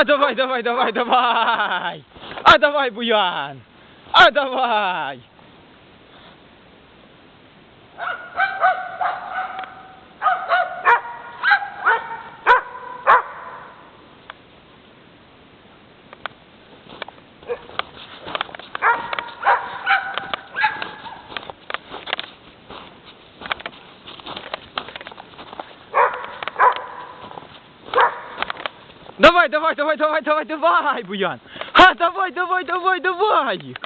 А давай, давай, давай, давай! А давай, Буян! А давай! Давай, давай, давай, давай, давай, давай, Буян! А давай, давай, давай, давай!